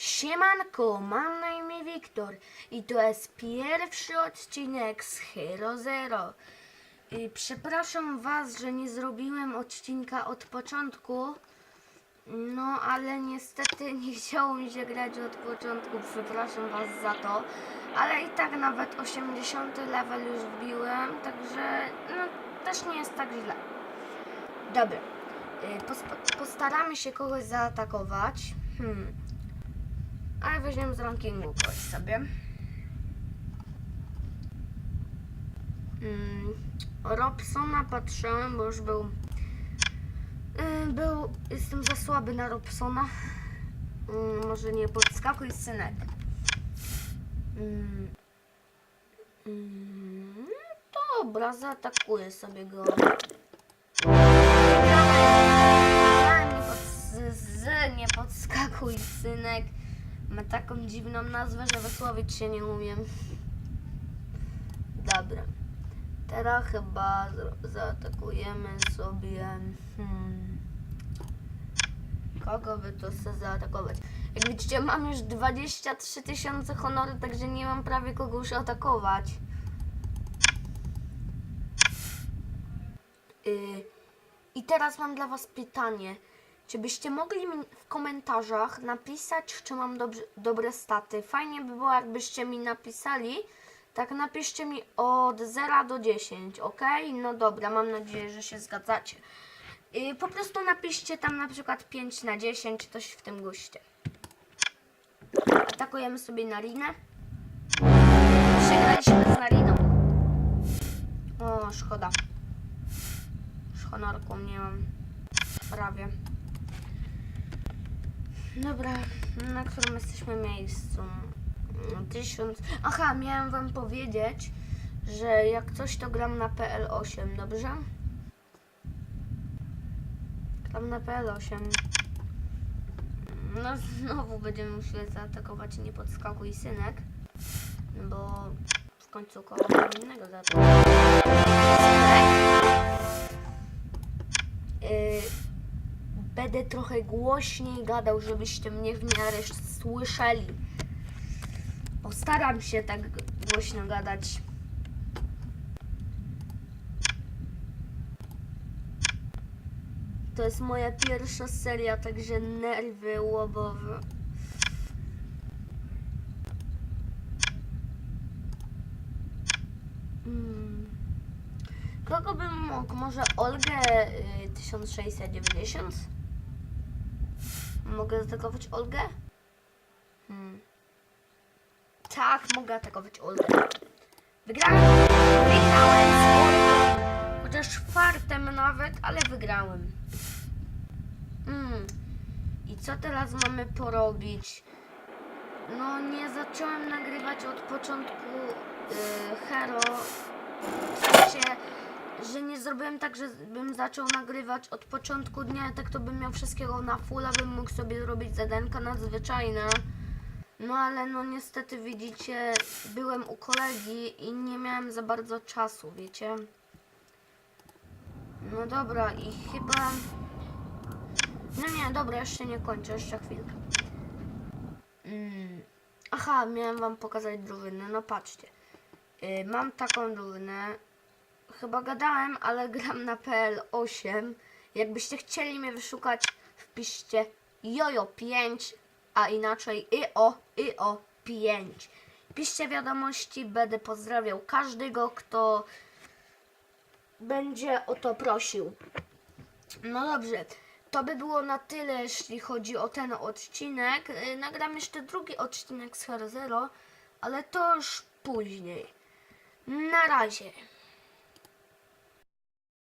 Siemanko, mam na imię Wiktor i to jest pierwszy odcinek z Hero Zero. I przepraszam Was, że nie zrobiłem odcinka od początku, no ale niestety nie chciało mi się grać od początku, przepraszam Was za to, ale i tak nawet 80 level już wbiłem, także no też nie jest tak źle. Dobra, y, postaramy się kogoś zaatakować. Hmm. Ale weźmiemy z rankingu kogoś sobie. Mm, Robsona patrzyłem, bo już był. y, Był. Jestem za słaby na Robsona. Mm, Może nie podskakuj synek. Mm, mm, Dobra, zaatakuję sobie go. Z, z, nie podskakuj synek. Ma taką dziwną nazwę, że wysłowić się nie umiem. Dobra. Teraz chyba zaatakujemy sobie. Hmm. Kogo by to chce zaatakować? Jak widzicie, mam już 23 tysiące honoru, także nie mam prawie kogo już atakować. Y, I teraz mam dla Was pytanie. Czy byście mogli mi w komentarzach napisać, czy mam dobrze, dobre staty? Fajnie by było, jakbyście mi napisali. Tak, napiszcie mi od 0 do 10, ok? No dobra, mam nadzieję, że się zgadzacie. I po prostu napiszcie tam na przykład 5 na 10, coś w tym guście. Atakujemy sobie Narinę. Przegraliśmy z Nariną. O, szkoda. Z honorką nie mam. Prawie. Dobra, na którym jesteśmy miejscu? Mm, Tysiąc. Aha, miałem wam powiedzieć, że jak coś to gram na PL8, dobrze? Gram na PL8. No znowu będziemy musieli zaatakować nie podskakuj synek, bo w końcu koło innego zaatakować. Yy, będę trochę głośniej gadał, żebyście mnie w miarę słyszeli. Postaram się tak głośno gadać. To jest moja pierwsza seria, także nerwy łobowe. Mm. Kogo bym mógł? Może Olgę y, 1690? Mogę atakować Olgę? Hmm. Tak, mogę atakować Olgę. Wygrałem! Wygrałem! Chociaż fartem nawet, ale wygrałem. Mm. I co teraz mamy porobić? No, nie zacząłem nagrywać od początku y, Hero. W sensie, że nie zrobiłem tak, że bym zaczął nagrywać od początku dnia, tak to bym miał wszystkiego na fulla, bym mógł sobie zrobić zadanka nadzwyczajne. No ale no niestety widzicie, byłem u kolegi i nie miałem za bardzo czasu, wiecie. No dobra i chyba... No nie, dobra, jeszcze nie kończę, jeszcze chwilkę. Mm. Aha, miałem wam pokazać drużynę, no patrzcie. Y, mam taką drużynę. Chyba gadałem, ale gram na PL8. Jakbyście chcieli mnie wyszukać, wpiszcie jojo5, a inaczej io, io5. Piszcie wiadomości, będę pozdrawiał każdego, kto będzie o to prosił. No dobrze, to by było na tyle, jeśli chodzi o ten odcinek. Yy, Nagram jeszcze drugi odcinek z Hero Zero, ale to już później. Na razie.